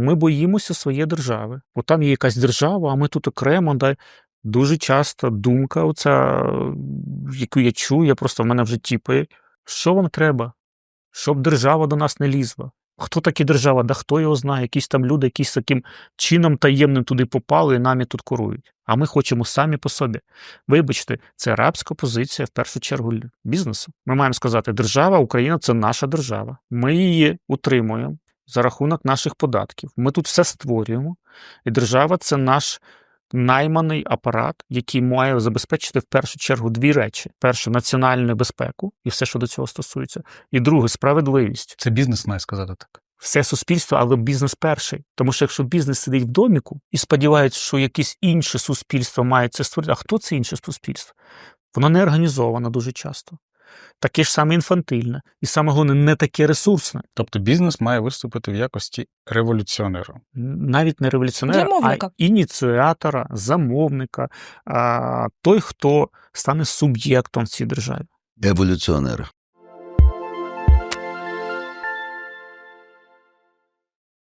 ми боїмося своєї держави. Бо там є якась держава, а ми тут окремо. Да. Дуже часто думка, оця, яку я чую, я просто в мене в житті пи- Що вам треба? Щоб держава до нас не лізла. Хто такі держава? Да хто його знає? Якісь там люди, якісь таким чином таємним туди попали і нами тут курують. А ми хочемо самі по собі. Вибачте, це рабська позиція в першу чергу бізнесу. Ми маємо сказати, держава Україна це наша держава. Ми її утримуємо за рахунок наших податків. Ми тут все створюємо, і держава це наш найманий апарат, який має забезпечити в першу чергу дві речі: перше національну безпеку і все, що до цього стосується, і друге справедливість. Це бізнес має сказати так. Все суспільство, але бізнес перший. Тому що якщо бізнес сидить в доміку і сподівається, що якесь інше суспільство має це створити, а хто це інше суспільство? Воно не організовано дуже часто. Таке ж саме інфантильне, і саме головне, не таке ресурсне. Тобто бізнес має виступити в якості революціонера. навіть не революціонера, Замовника. а ініціатора, замовника, а, той, хто стане суб'єктом в цій державі. Еволюціонер.